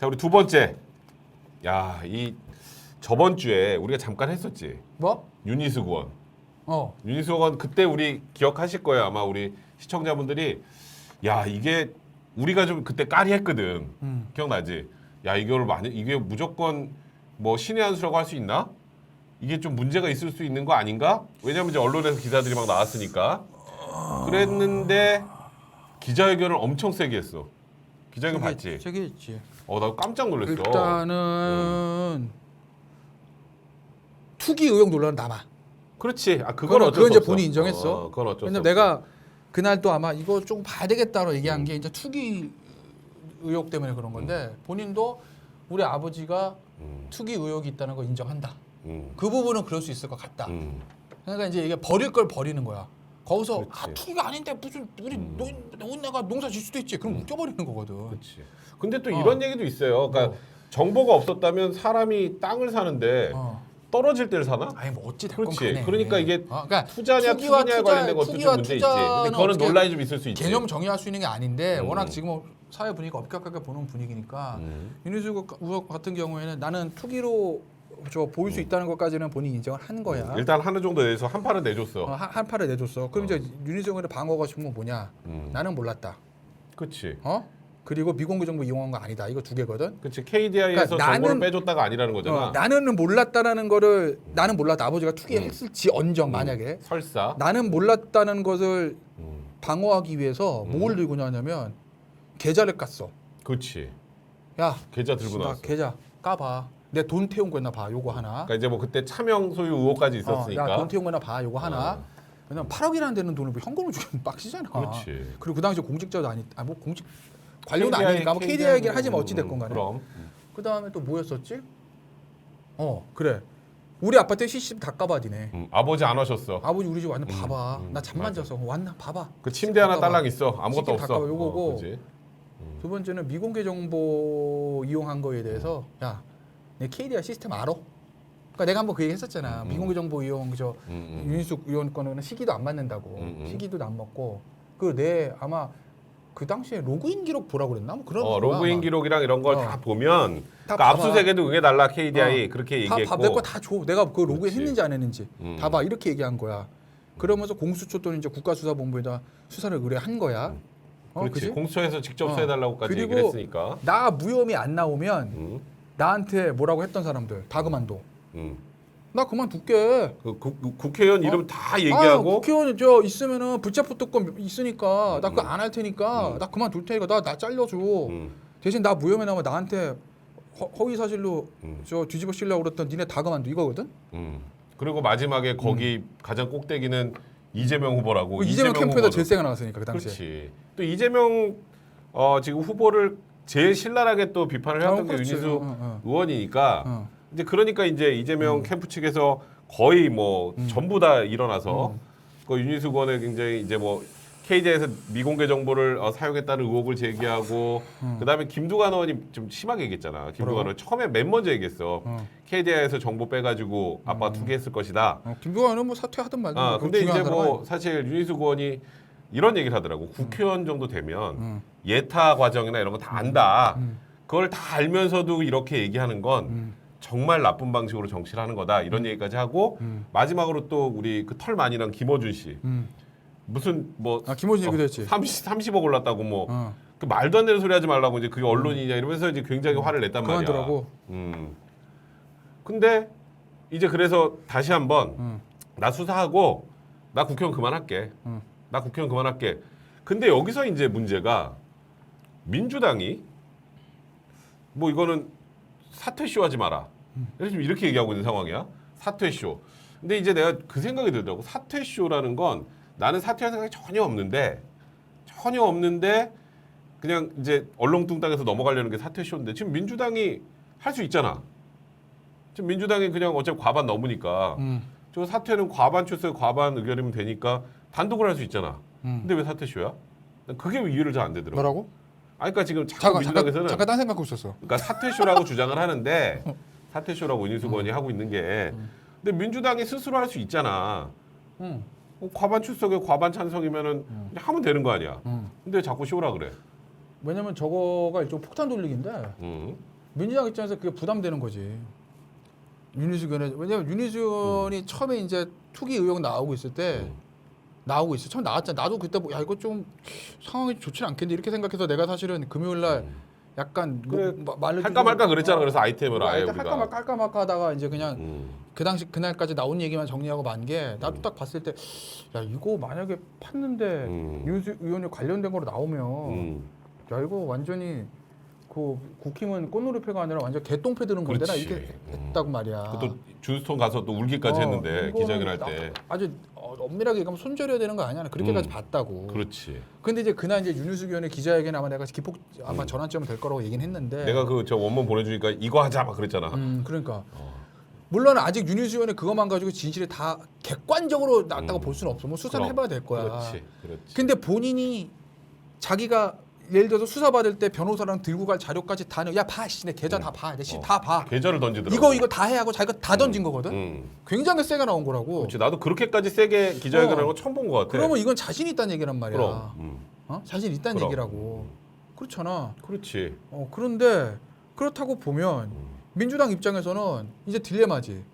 자 우리 두 번째. 야 이 저번 주에 우리가 잠깐 했었지. 뭐? 유니스 구원. 어. 유니스 구원 그때 우리 기억하실 거예요 아마 우리 시청자분들이 야 이게 우리가 좀 그때 까리했거든. 음. 기억나지? 야 이걸 만약 이게 무조건 뭐 신의 한 수라고 할 수 있나? 이게 좀 문제가 있을 수 있는 거 아닌가? 왜냐면 이제 언론에서 기사들이 막 나왔으니까. 그랬는데 기자회견을 엄청 세게 했어. 기자회견 봤지? 저기 있지. 어 나 깜짝 놀랐어. 일단은 투기 의혹 논란은 남아. 그렇지. 아 그건 그거는 어쩔 그건 수 이제 없어. 본인이 인정했어. 어, 그건 어쩔 수 왜냐면 없어. 내가 그날 또 아마 이거 좀 봐야 되겠다로 얘기한 음. 게 이제 투기 의혹 때문에 그런 건데 본인도 우리 아버지가 음, 투기 의혹이 있다는 거 인정한다. 음, 그 부분은 그럴 수 있을 것 같다. 음. 그러니까 이제 이게 버릴 걸 버리는 거야. 거기서 그렇지. 아 투기가 아닌데 무슨 우리 음. 노, 노인네가 농사 질 수도 있지. 그럼 음. 웃겨버리는 거거든. 그렇지. 근데 또 어. 이런 얘기도 있어요. 그러니까 뭐. 정보가 없었다면 사람이 땅을 사는데 어. 떨어질 때를 사나? 아니 뭐 어찌 됐건 그렇지. 간에. 그러니까 이게 어, 그러니까 투자냐 투기와 투기냐에 투자- 관련된 것도 좀 투기와 문제 있지. 근데 투자는 그거는 어떻게 논란이 좀 있을 수 있지. 개념 정의할 수 있는 게 아닌데 음. 워낙 지금 사회 분위기가 엄격하게 보는 분위기니까 음. 윤희수 같은 경우에는 나는 투기로 저 보일 수 있다는 것까지는 본인이 인정을 한 거야. 음. 일단 하는 정도 내서 한 판은 내줬어. 어, 한, 한 팔을 내줬어. 그럼 이제 윤희수 의혹의 방어가 지금 뭐냐? 음. 나는 몰랐다. 그렇지. 어? 그리고 미공개 정보 이용한 거 아니다. 이거 두 개거든. 그렇지. KDI에서 그러니까 정보를 나는- 빼줬다가 아니라는 거잖아. 어, 나는 몰랐다는 거를 나는 몰랐다. 아버지가 투기했을지 언정 만약에 설사. 나는 몰랐다는 것을 음. 방어하기 위해서 뭘 들고 나냐면 계좌를 깠어. 그렇지. 야, 계좌 들고 나 나왔어. 계좌 까봐. 내 돈 태운 거나 봐. 요거 하나. 그러니까 이제 뭐 그때 차명 소유 의혹까지 있었으니까. 어, 야돈 태운 거나 봐. 요거 하나. 어. 왜냐면 8억이라는 데는 돈을 뭐 현금으로 주면 빡시잖아. 그렇지. 그리고 그 당시 공직자도 아니, 아 뭐 공직 관료는 KDI, 아니니까 뭐 KDI 얘기를 하지만 어찌 됐건 간에. 그럼. 그 다음에 또 뭐였었지? 어 그래. 우리 CCTV 다 까봐디네. 음, 아버지 안 오셨어. 아버지 우리 집 왔나 봐봐. 음, 나 잠만 맞아. 자서 왔나 봐봐. 그 침대 하나. 딸랑 있어. 아무것도 없어. 깎아봐. 요거고. 어, 그지? 두 번째는 미공개 정보 이용한 거에 대해서 음. 야, 내 KDI 시스템 알아? 그러니까 내가 한번 그 얘기 했었잖아. 음. 미공개 정보 이용 그저 음, 음. 윤희숙 의원 거는 시기도 안 맞는다고. 음, 음. 시기도 안 맞고. 그 내 아마 그 당시에 로그인 기록 보라고 그랬나? 뭐 그런 어, 거야, 로그인 아마. 기록이랑 이런 걸 다 어. 보면 다 그러니까 봐봐. 압수수색에도 응해 달라 KDI 그렇게 다 얘기했고 내거 다 줘. 내가 그 로그인 그렇지. 했는지 안 했는지 음. 다 봐. 이렇게 얘기한 거야. 그러면서 공수처 또는 이제 국가수사본부에다 수사를 의뢰한 거야. 어, 그렇지 그지? 공수처에서 직접 어. 수해달라고까지 그리고 얘기를 했으니까 나 무혐의 안 나오면 음, 나한테 뭐라고 했던 사람들 다 그만둬. 음. 나 그만둘게. 그 국, 국- 국회의원 이름 다 아, 얘기하고 국회의원 저 있으면은 붙잡고 특권 있으니까 나 그거 음. 안할 테니까 음. 나 그만둘 테니까 나 나 잘려줘. 음, 대신 나 무혐의 나오면 나한테 허, 허위 사실로 음, 저 뒤집어 씌려고 그랬던 니네 다 그만둬 이거거든. 음. 그리고 마지막에 거기 가장 꼭대기는 이재명 후보라고 그 이재명 캠프에다 후보도. 세게 나왔으니까 그 당시에. 그렇지 또 이재명 어, 지금 후보를 제일 신랄하게 또 비판을 해왔던 어, 게 그렇지. 윤희수 어, 어. 의원이니까 어. 이제 그러니까 이제 이재명 캠프 측에서 거의 뭐 음. 전부 다 일어나서 음. 그 윤희수 의원을 굉장히 이제 뭐 KD에서 미공개 정보를 어, 사용했다는 의혹을 제기하고 음. 그다음에 김두관 의원이 좀 심하게 얘기했잖아. 김두관 뭐라고? 의원 처음에 맨 먼저 얘기했어. 어. KDI에서 정보 빼가지고 아빠가 투기했을 것이다. 어, 김두관은 뭐 사퇴하든 말든. 아뭐 근데 이제 중요한 뭐 사람은 사실 윤희수 의원이 이런 얘기를 하더라고. 국회의원 정도 되면 음. 예타 과정이나 이런 거 다 안다. 음. 그걸 다 알면서도 이렇게 얘기하는 건 음. 정말 나쁜 방식으로 정치를 하는 거다 이런 얘기까지 하고 음. 마지막으로 또 우리 그 털 많이 난 김어준 씨 음. 무슨 뭐 아 김호준 얘기도 했지. 30, 30억 올랐다고 뭐 어. 그 말도 안 되는 소리 하지 말라고 이제 그게 언론이냐 이러면서 이제 굉장히 화를 냈단 말이야. 그만두라고. 음. 근데 이제 그래서 다시 한번 음. 나 수사하고 나 국회의원 그만할게. 음. 나 국회의원 그만할게. 근데 여기서 이제 문제가 민주당이 뭐 이거는 사퇴쇼 하지 마라. 지금 이렇게 얘기하고 있는 상황이야. 사퇴쇼. 근데 이제 내가 그 생각이 들더라고. 사퇴쇼라는 건 나는 사퇴할 생각이 전혀 없는데 전혀 없는데 그냥 이제 얼렁뚱땅해서 넘어가려는 게 사퇴쇼인데 지금 민주당이 할 수 있잖아. 지금 민주당이 그냥 어차피 과반 넘으니까 음. 저 사퇴는 과반 출석 과반 의결이면 되니까 단독으로 할수 있잖아. 음. 근데 왜 사퇴쇼야? 난 그게 이해를 잘 안 되더라고. 뭐라고? 아니 그러니까 지금 자꾸 잠깐 잠깐 민주당에서는 잠깐 딴 생각하고 있었어. 그러니까 사퇴쇼라고 주장을 하는데 어. 사퇴쇼라고 음. 윤희수 의원이 하고 있는 게 근데 민주당이 스스로 할 수 있잖아. 응. 뭐 과반 출석에 과반 찬성이면은 음. 그냥 하면 되는 거 아니야. 응. 근데 왜 자꾸 쇼라 그래. 왜냐면 저거가 일종 폭탄 돌리기인데 음. 민주당 입장에서 그게 부담되는 거지. 윤희숙 의원의 왜냐면 윤희숙 의원이 처음에 이제 투기 의혹 나오고 있을 때 음. 나오고 있어. 처음 나왔잖아. 나도 그때 뭐, 야 이거 좀 상황이 좋지 않겠는데 이렇게 생각해서 내가 사실은 금요일 날 약간 뭐, 그래, 마- 말을 할까 말까 그랬잖아. 그래서 아이템으로 뭐 아예 할까 우리가. 말까 할까 말까 하다가 이제 그냥 음. 그 당시 그날까지 나온 얘기만 정리하고 만 게 나도 딱 봤을 때 야 이거 만약에 팠는데 음. 윤희숙 의원이 관련된 거로 나오면 음. 야 이거 완전히 그 국힘은 꽃놀이패가 아니라 완전 개똥패 드는 건데 나 그렇지. 이렇게 음. 했다고 말이야. 그또 준스톤 가서 또 울기까지 어, 했는데 이거는 기자회견 할 나- 때. 아주 어, 엄밀하게 얘기하면 손절해야 되는 거 아니야? 나 그렇게까지 음. 봤다고. 그렇지. 근데 이제 그날 이제 윤유숙 의원의 기자회견 아마 내가 기폭 아마 음. 전환점이 될 거라고 얘기는 했는데. 내가 그 저 원문 보내주니까 이거 하자 막 그랬잖아. 음 그러니까 어. 물론 아직 윤유숙 의원의 그것만 가지고 진실이 다 객관적으로 났다고 음. 볼 수는 없어. 뭐 수사를 그럼. 해봐야 될 거야. 그렇지. 그렇지. 근데 본인이 자기가 예를 들어서 수사 받을 때 변호사랑 들고 갈 자료까지 다야 봐, 씨, 내 계좌 음. 다 봐, 어. 내씨 다 봐. 계좌를 던지더라고. 이거 이거 다 해 하고 자기가 다 던진 거거든. 음. 굉장히 세게 나온 거라고. 그렇지. 나도 그렇게까지 세게 기자회견하는 어. 거 처음 본 것 같아. 그러면 이건 자신 있다는 얘기란 말이야. 그럼. 음. 어? 자신 있다는 그럼. 얘기라고. 그렇잖아. 그렇지. 어, 그런데 그렇다고 보면 음. 민주당 입장에서는 이제 딜레마지.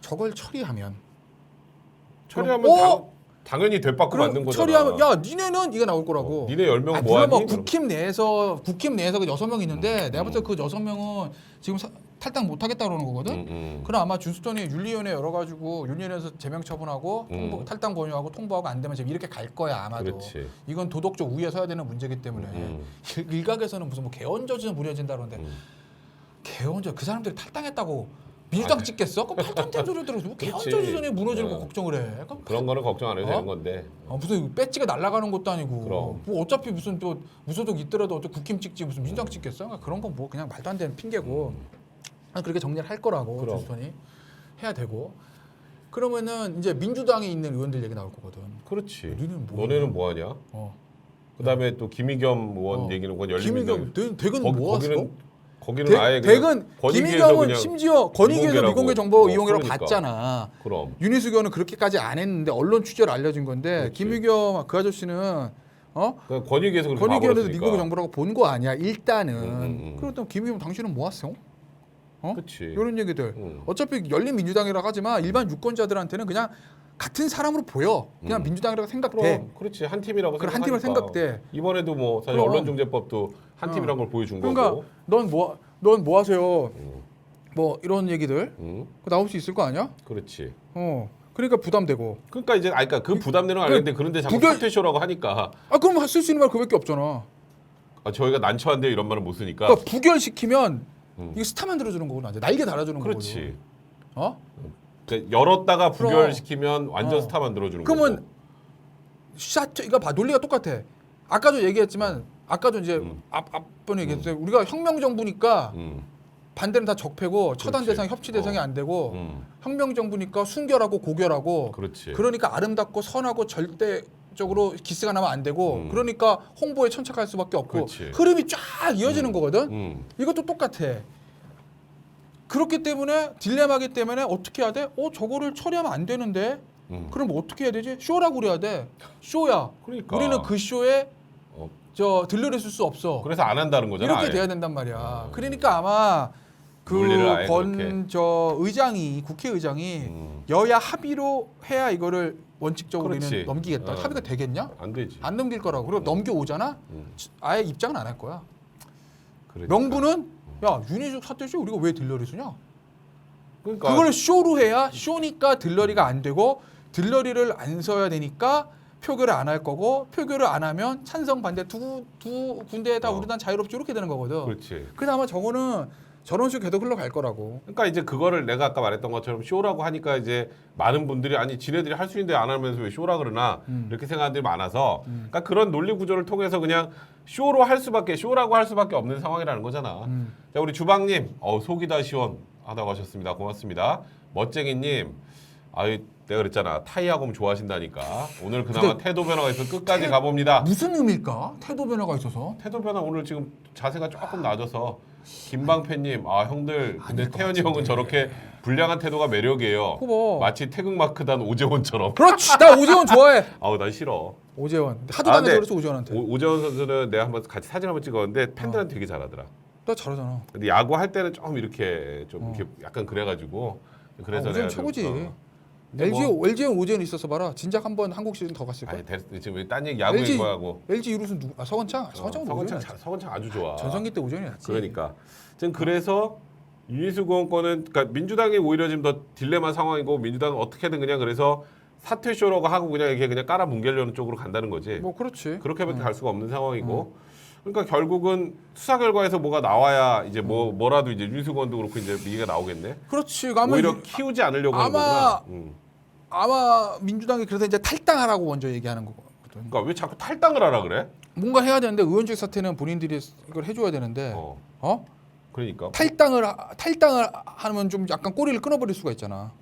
저걸 처리하면 처리하면 어? 당, 당연히 그럼 만든 거잖아. 처리하면 야 니네는 이게 나올 거라고. 어, 니네 열명 아, 뭐하니? 물론 뭐 국힘 내에서 국힘 내에서 그 여섯 명 있는데 음, 내가 볼때 음. 그 여섯 명은 지금 사- 탈당 못 하겠다 그러는 거거든. 음, 음. 그럼 아마 준수턴이 윤리위원회 열어가지고 윤리위원회에서 제명 처분하고 음. 통보, 탈당 권유하고 통보하고 안 되면 지금 이렇게 갈 거야 아마도. 그렇지. 이건 도덕적 우위에 서야 되는 문제이기 때문에 음. 일- 일각에서는 무슨 뭐 개헌저지는 무려진다 그러는데 음. 개헌저 그 사람들이 탈당했다고 민주당 아, 찍겠어? 그럼 탈당된 소리 뭐 그렇지. 개헌저지선이 무너지는 거 어. 걱정을 해. 그럼 그런 거는 걱정 안 해도 어? 되는 건데. 어, 무슨 배지가 날아가는 것도 아니고 그럼. 뭐 어차피 무슨 또 무소속 있더라도 어차피 국힘 찍지 무슨 민주당 찍겠어? 그러니까 그런 건 뭐 그냥 말도 안 되는 핑계고 난 그렇게 정리를 할 거라고 그럼. 조선이 해야 되고 그러면은 이제 민주당에 있는 의원들 얘기 나올 거거든. 그렇지. 너희는 뭐 너네는 뭐 하냐? 어. 그다음에 또 김의겸 의원 어. 얘기는 건 열린민당. 김의겸 대- 대근 거기, 뭐 거기는 왔어? 거기는 대, 아예 그냥 김의겸은 그냥 심지어 권익위에서. 미공개 정보 어, 이용이라고 그러니까. 봤잖아. 그럼 윤희숙 의원은 그렇게까지 안 했는데 언론 취재로 알려진 건데 그렇지. 김의겸 그 아저씨는 어그 권익위에서 봐버렸으니까. 미국의 정보라고 본 거 아니야 일단은 음, 음, 음. 그렇다면 김의겸 당신은 뭐 하세요? 어? 그렇지. 이런 얘기들 음. 어차피 열린 민주당이라고 하지만 일반 유권자들한테는 그냥 같은 사람으로 보여 그냥 음. 민주당이라고 생각돼 그럼 그렇지 한 팀이라고 그래, 한 팀으로 생각하니까. 생각돼. 이번에도 뭐 사실 그럼. 언론중재법도 한 어. 팀이란 걸 보여준 그러니까 거고. 넌뭐 넌 뭐 하세요 음. 뭐 이런 얘기들 음. 그거 나올 수 있을 거 아니야? 그렇지. 어 그러니까 부담되고 그러니까 이제 아니 그러니까 그 부담되는 건 알겠는데 그런데 자꾸 부결- 사퇴쇼라고 하니까 아 그럼 쓸 수 있는 말 그밖에 없잖아 아, 저희가 난처한데 이런 말을 못 쓰니까. 그러니까 부결시키면 음. 이거 스타 만들어주는 거고 이제 날개 달아주는 그렇지. 거거든 어? 그러니까 열었다가. 부결시키면 완전 어. 스타 만들어주는 그러면 거고. 샤트 이거 봐 논리가 똑같아. 아까도 얘기했지만 아까도 이제 음. 앞 앞번에 얘기했어요. 우리가 혁명 정부니까 음. 반대는 다 적폐고 처단 그렇지. 대상 협치 대상이 어. 안 되고 음. 혁명 정부니까 순결하고 고결하고 그렇지. 그러니까 아름답고 선하고 절대 적으로 기스가 나면 안 되고 음. 그러니까 홍보에 천착할 수밖에 없고 그렇지. 흐름이 쫙 이어지는 거거든. 음. 이것도 똑같아. 그렇기 때문에 딜레마기 때문에 어떻게 해야 돼? 어 저거를 처리하면 안 되는데 음. 그럼 뭐 어떻게 해야 되지? 쇼라고 그래야 돼. 쇼야. 그러니까. 우리는 그 쇼에 어, 저 들러리 쓸수 없어. 그래서 안 한다는 거잖아. 이렇게 아예. 돼야 된단 말이야. 그러니까 아마 논리를 아예 그 그렇게. 권저 의장이 국회의장이 음. 여야 합의로 해야 이거를 원칙적으로 우리는. 넘기겠다. 어. 합의가 되겠냐? 안 되지. 안 넘길 거라고. 그리고 넘겨오잖아. 음. 아예 입장은 안 할 거야. 그러니까. 명분은 야 윤희숙 사태쇼 우리가 왜 들러리 쓰냐? 그러니까 그걸 쇼로 해야 쇼니까 들러리가 안 되고 들러리를 안 써야 되니까 표결을 안 할 거고 표결을 안 하면 찬성 반대 두, 두 군데에다 어. 우리 단 자유롭지 이렇게 되는 거거든. 그렇지. 그래서 아마 저거는 저런 식으로 계속 흘러갈 거라고. 그러니까 이제 그거를 내가 아까 말했던 것처럼 쇼라고 하니까 이제 많은 분들이 아니 지네들이 할 수 있는데 안 하면서 왜 쇼라 그러나 음. 이렇게 생각하는 분들이 많아서 그러니까 그런 논리 구조를 통해서 그냥 쇼로 할 수밖에 쇼라고 할 수밖에 없는 상황이라는 거잖아. 음. 자 우리 주방님 어 속이 다 시원하다고 하셨습니다. 고맙습니다. 멋쟁이님 아이 내가 그랬잖아 타이하고 좋아하신다니까 오늘 그나마 태도 변화가 있어 끝까지 가봅니다. 무슨 의미일까? 태도 변화가 있어서. 태도 변화 오늘 지금 자세가 조금 낮아서 김방패님 아 형들 근데 아닐 것 태현이 형은. 저렇게 불량한 태도가 매력이에요. 그거. 마치 태극 마크단 오재원처럼. 그렇지. 나 오재원 좋아해. 아우 난 싫어. 오재원. 하도 아, 당해서 근데 그래서 오재원한테. 오, 오재원 선수는 내가 한번 같이 사진 한번 찍었는데 팬들한테 되게 잘하더라. 나 잘하잖아. 근데 야구 할 때는 좀 이렇게 좀 어. 이렇게 약간 그래가지고 그래서 아, 오재원 내가 좀, 최고지. 어. LG 뭐, LG에 오재원 있었어 봐라. 진작 한번 한국 시즌 더 갔을 거야. 아니 대, 지금 왜딴 얘기 야구 LG 얘기 하고 LG 이루수 누구? 아 서건창. 서건창은 서건창 오재원. 자- 서건창 아주 좋아. 전성기 때 오재원이 낫지. 그러니까 지금 그래서 유니스 공원권은 그러니까 민주당이 오히려 지금 더 딜레마 상황이고 민주당은 어떻게든 그냥 그래서 사퇴 쇼라고 하고 그냥 이렇게 그냥 깔아 뭉개려는 쪽으로 간다는 거지. 뭐 그렇지. 그렇게밖에 갈 수가 없는 상황이고. 그러니까 결국은 수사 결과에서 뭐가 나와야 이제 뭐 뭐라도 이제 공원도 그렇고 이제 얘기가 나오겠네. 그렇지. 아마 오히려 유- 키우지 않으려고 하는 아마 거구나. 음. 아마 민주당이 그래서 이제 탈당하라고 먼저 얘기하는 거거든. 그러니까 왜 자꾸 탈당을 하라 그래? 뭔가 해야 되는데 의원직 사퇴는 본인들이 이걸 해줘야 되는데 어? 어. 그러니까 탈당을 하- 탈당을 하면 좀 약간 꼬리를 끊어버릴 수가 있잖아.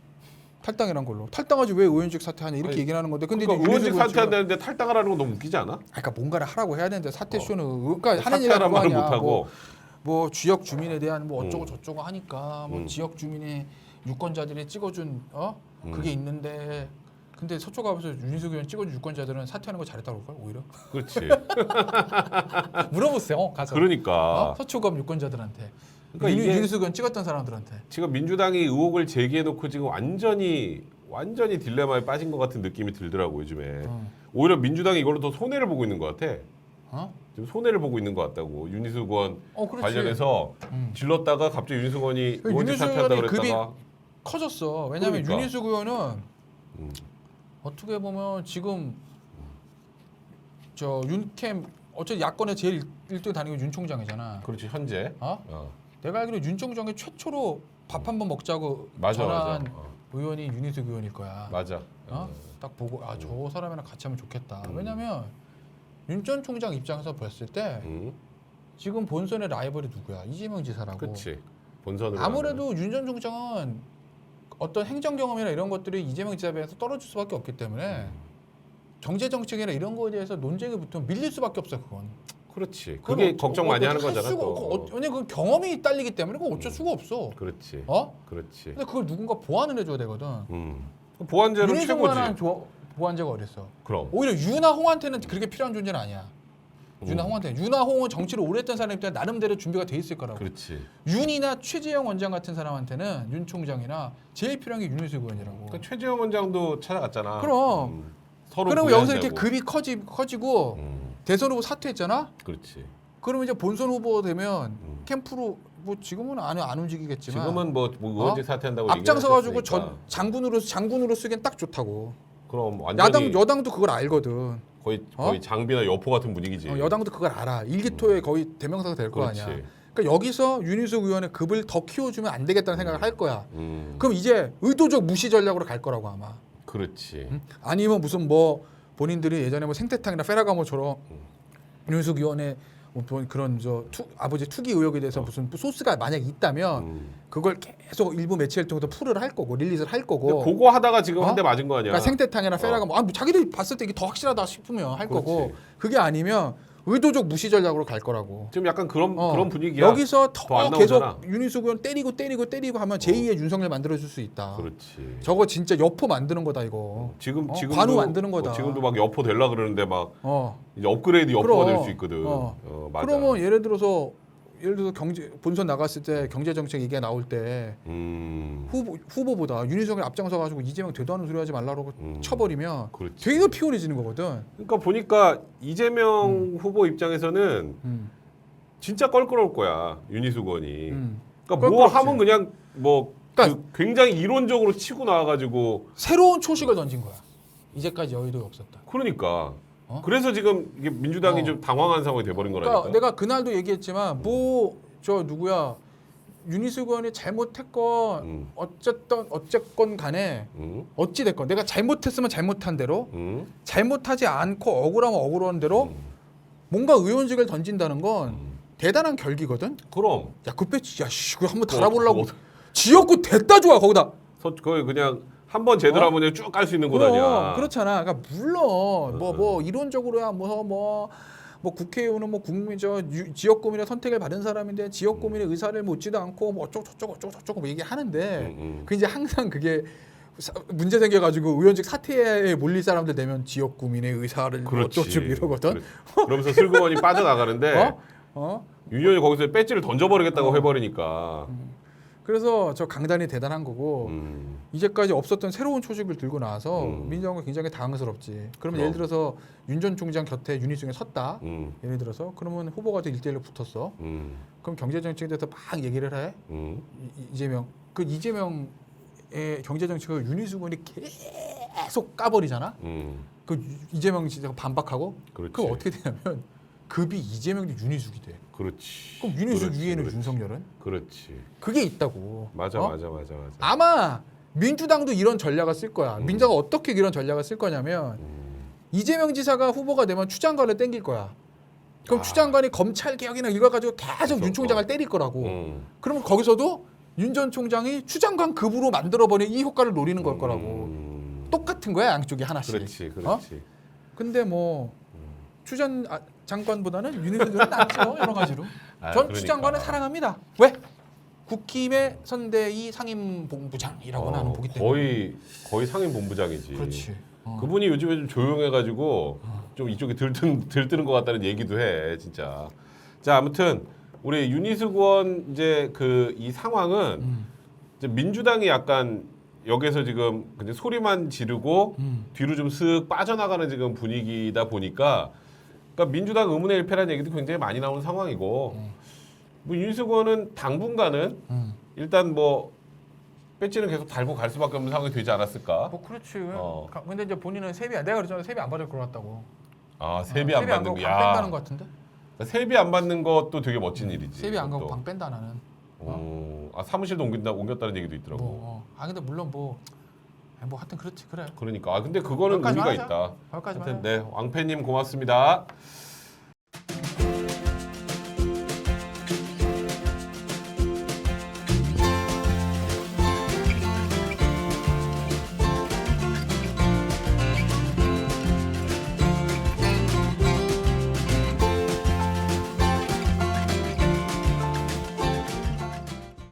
탈당이란 걸로 탈당하지 왜 의원직 사퇴하냐 이렇게 아니, 얘기를 하는 건데 근데 그러니까 의원직 사퇴한다는데 탈당을 하는 건 너무 웃기지 않아? 그러니까 뭔가를 하라고 해야 되는데 사퇴 쇼는 그러니까 하는 얘기가 사퇴하란 말을 그거 못 아니야. 하고. 뭐, 뭐 지역 주민에 대한 뭐 어쩌고 음. 저쩌고 하니까 뭐 음. 지역 주민의 유권자들이 찍어준 어 그게 음. 있는데 근데 서초 가면서 윤희숙 의원 찍어준 유권자들은 사퇴하는 거 잘했다고 그럴 걸 오히려 그렇지. 물어보세요 가서 그러니까 어? 서초갑 유권자들한테 그러니까 윤, 이게- 의원 찍었던 사람들한테 지금 민주당이 의혹을 제기해놓고 지금 완전히 완전히 딜레마에 빠진 것 같은 느낌이 들더라고 요즘에. 어. 오히려 민주당이 이걸로 더 손해를 보고 있는 것 같아. 어? 지금 손해를 보고 있는 것 같다고 윤희숙 의원 어 그렇지 관련해서 음. 질렀다가 갑자기 윤희숙 의원이 그 의원직 윤희숙 사퇴한다 의원이 그랬다가 커졌어 왜냐하면 그러니까. 윤희숙 의원은 음. 어떻게 보면 지금 저 윤캠 어차피 야권의 제일 1등 다니고 윤 총장이잖아. 그렇지 현재. 어? 어. 내가 알기로 윤 총장이 최초로 밥 한 번 먹자고 맞아 전화한 맞아. 어. 의원이 윤희숙 의원일 거야. 맞아. 어? 딱 보고 아 저 사람이랑 같이 하면 좋겠다. 음. 왜냐면 윤 전 총장 입장에서 봤을 때 음. 지금 본선의 라이벌이 누구야? 이재명 지사라고. 그렇지. 본선으로. 아무래도 윤 전 총장은 어떤 행정 경험이나 이런 것들이 이재명 지사에 비해서 떨어질 수밖에 없기 때문에 음. 경제 정책이나 이런 거에 대해서 논쟁이 붙으면 밀릴 수밖에 없어 그건. 그렇지. 그게 어- 걱정 어- 많이 하는 거잖아 또. 없고, 어, 왜냐면 그 경험이 딸리기 때문에 그건 어쩔 수가 없어. 그렇지. 어? 그렇지. 근데 그걸 누군가 보완을 해줘야 되거든. 음. 윤희숙만한 최고지. 보완제가 어딨어? 그럼. 오히려 유나 홍한테는 그렇게 필요한 존재는 아니야. 유나 음. 홍한테 유나 홍은 정치를 오래 했던 사람이기 때문에 나름대로 준비가 돼 있을 거라고. 그렇지. 윤이나 최재형 원장 같은 사람한테는 윤 총장이나 제일 필요한 게 윤희숙 의원이라고. 그러니까 최재형 원장도 찾아갔잖아. 그럼. 음. 서로 그리고 여기서 이렇게 구애한다고. 급이 커지, 커지고 음. 대선 후보 사퇴했잖아. 그렇지. 그러면 이제 본선 후보 되면 음. 캠프로 뭐 지금은 안, 안 움직이겠지만 지금은 뭐, 뭐 의원직 사퇴한다고 앞장서 가지고 전 장군으로 장군으로 쓰기엔 딱 좋다고. 그럼 완전히 야당 여당도 그걸 알거든. 거의 어? 거의 장비나 여포 같은 분위기지. 어, 여당도 그걸 알아. 일기토에 거의 대명사가 될거 음. 아니야. 그러니까 여기서 윤희숙 의원의 급을 더 키워주면 안 되겠다는 생각을 할 거야. 음. 그럼 이제 의도적 무시 전략으로 갈 거라고 아마. 그렇지. 음? 아니면 무슨 뭐 본인들이 예전에 뭐 생태탕이나 페라가모처럼 음. 윤희숙 의원의 뭐 그런 저 투, 아버지 투기 의혹에 대해서 무슨 소스가 만약 있다면 어. 음. 그걸 계속 일부 매체를 통해서 풀을 할 거고 릴리즈를 할 근데 거고. 그거 하다가 지금 어? 한대 맞은 거 아니야? 그러니까 생태탕이나 어. 페라가모 아, 뭐 자기들이 봤을 때 이게 더 확실하다 싶으면 할 거고 그렇지. 그게 아니면 의도적 무시 전략으로 갈 거라고. 지금 약간 그런 어. 그런 분위기야. 여기서 더. 계속 윤희숙 의원 때리고 때리고 때리고 하면 제2의 윤석열 만들어줄 수 있다. 그렇지. 저거 진짜 여포 만드는 거다 이거. 지금 어? 지금도 관우 만드는 거다. 어, 지금도 막 여포 될라 그러는데 막 어. 이제 업그레이드 여포가. 될 수 있거든. 어. 어, 맞아. 그러면 예를 들어서 예를 들어서 경제 본선 나갔을 때 경제 정책 얘기가 나올 때 음. 후보 후보보다 윤희석을 앞장서 가지고 이재명 되도하는 소리 하지 말라고 음. 쳐버리면 그렇지. 되게 피곤해지는 거거든. 그러니까 보니까 이재명 후보 입장에서는 음. 진짜 껄끄러울 거야 윤희숙 의원이. 음. 그러니까 뭐 껄끄럽지. 하면 그냥 뭐 그러니까 그 굉장히 이론적으로 치고 나와가지고 새로운 초식을 던진 거야. 이제까지 여의도에 없었다. 그러니까 어? 그래서 지금 이게 민주당이 어. 좀 당황한 상황이 돼버린 거라니까. 그러니까 내가 그날도 얘기했지만 뭐 저 누구야 윤희숙 의원이 잘못했건 음. 어쨌든 어쨌건 간에 음. 어찌 됐건 내가 잘못했으면 잘못한 대로 음. 잘못하지 않고 억울하면 억울한 대로 음. 뭔가 의원직을 던진다는 건 음. 대단한 결기거든. 그럼 야, 그 배치, 야, 씨, 그거 한번 그거 달아보려고. 지역구 됐다 좋아 거기다. 서, 거의 그냥 한 번 제대로 어? 하면 쭉갈수 있는 곳 아니야. 그렇잖아. 그러니까 물론 뭐 응, 뭐 이론적으로야 뭐뭐 뭐 국회의원은 뭐 국민 저 유- 지역 고민의 선택을 받은 사람인데 지역 고민의 의사를 묻지도 않고 뭐 어쩌고 저쩌고 어쩌고 저쩌고 뭐 얘기하는데 음, 음. 그 이제 항상 그게 사- 문제 생겨가지고 의원직 사퇴에 몰릴 사람들 되면 지역 구민의 의사를 뭐. 어쩌고 이러거든. 그래. 그러면서 슬그머니 빠져나가는데 어? 어? 윤현이 거기서 배지를 던져버리겠다고 해버리니까. 그래서 저 강단이 대단한 거고 음. 이제까지 없었던 새로운 초식을 들고 나와서 음. 민주당은 굉장히 당황스럽지. 그러면. 예를 들어서 윤 전 총장 곁에 윤희중이 섰다. 음. 예를 들어서 그러면 후보가 또 1대1로 붙었어. 음. 그럼 경제 정책에 대해서 막 얘기를 해. 음. 이- 이- 이재명. 그 이재명의 경제 정책을 윤희숙 의원이 계속 까버리잖아. 음. 그 유- 이재명 진짜 반박하고 그렇지. 그럼 어떻게 되냐면 급이 이재명 대 윤희숙이 돼. 그렇지. 그럼 윤희숙 그렇지, 위에는 그렇지. 윤석열은 그렇지. 그게 있다고. 맞아, 어? 맞아, 맞아, 맞아. 아마 민주당도 이런 전략을 쓸 거야. 음. 민주당은 어떻게 이런 전략을 쓸 거냐면 음. 이재명 지사가 후보가 되면 추장관을 땡길 거야. 그럼 아. 추장관이 검찰 개혁이나 이거 가지고 계속 윤 총장을 어. 때릴 거라고. 음. 그러면 거기서도 윤 전 총장이 추장관 급으로 만들어버린 이 효과를 노리는 걸 거라고. 음. 똑같은 거야 양쪽이 하나씩. 그렇지, 어? 그렇지. 근데 뭐 추전 아, 장관보다는 윤희숙은 낫죠 여러 가지로. 아, 전 그러니까. 추장관을 사랑합니다. 왜? 국힘의 선대위 상임본부장이라고 나는 어, 보기 때문에. 거의 거의 상임 본부장이지. 그렇지. 어. 그분이 요즘에 좀 조용해가지고 좀 이쪽에 들뜨는 들뜨는 것 같다는 얘기도 해, 진짜. 자, 아무튼 우리 윤희숙 의원 이제 그 이 상황은 음. 이제 민주당이 약간 여기서 지금 그냥 소리만 지르고 음. 뒤로 좀 쓱 빠져나가는 지금 분위기다 보니까 그러니까 민주당 의문의 일패라는 얘기도 굉장히 많이 나오는 상황이고 음. 뭐 의원은 당분간은 음. 일단 뭐 배지는 계속 달고 갈 수밖에 없는 상황이 되지 않았을까? 뭐 그렇지. 어. 가- 근데 이제 본인은 세비 안 내가 그랬잖아. 세비 안 받을 것 같다고. 아 세비 안 받는 거 거, 방야 뺀다는 것 같은데. 세비 안 받는 것도 되게 멋진 일이지. 세비 안 가고. 방 뺀다 나는. 어, 아 사무실도 옮긴다 옮겼다는 얘기도 있더라고. 뭐, 어. 아 근데 물론 뭐, 뭐 하여튼 그렇지 그래. 그러니까 아 근데 그거는 의미가 하자. 있다. 하여튼 네 왕패님 고맙습니다.